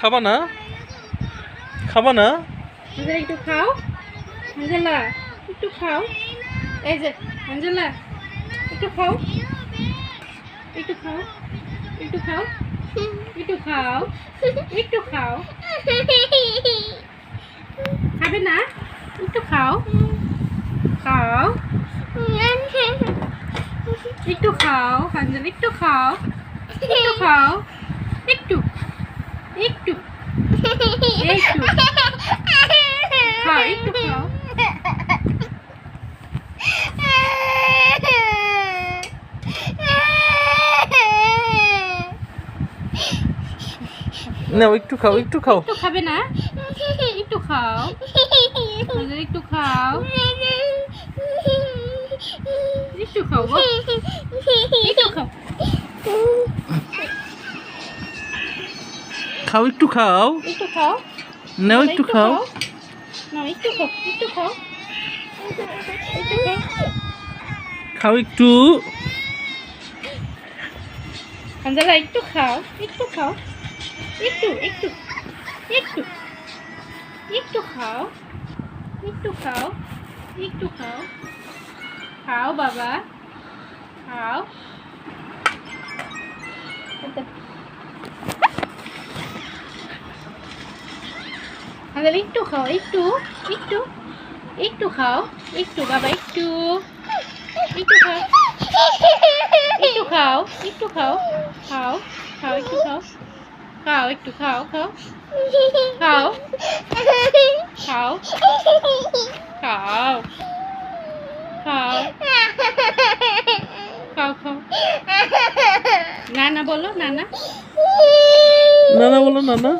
খাবা না? খাবা না? একটু খাও। আঞ্জেলা একটু খাও। এই যে আঞ্জেলা একটু খাও। একটু খাও একটু খাও। একটু খাও একটু খাও। খাবে না? একটু খাও। খাও। একটু খাও আঞ্জেলা একটু খাও। একটু খাও একটু একটু একটু খাও একটু খাও নাও একটু খাও একটু খাও। একটু খাবে না? একটু খাও। একটু খাও। একটু খাও একটু খাও। খাও একটু খাও। একটু খাও। নাও একটু খাও। না একটু খাও একটু খাও খাও একটু। আঞ্জেলা একটু খাও একটু খাও। একটু একটু একটু একটু খাও একটু খাও একটু খাও। খাও বাবা খাও। আঞ্জেলা একটু খাও, একটু একটু একটু খাও, একটু বাবা, একটু একটু খাও একটু খাও একটু খাও খাও খাও, একটু খাও খাও, একটু খাও খাও খাও খাও খাও খাও খাও খাও। নানা বলো, নানা। নানা বলো, নানা।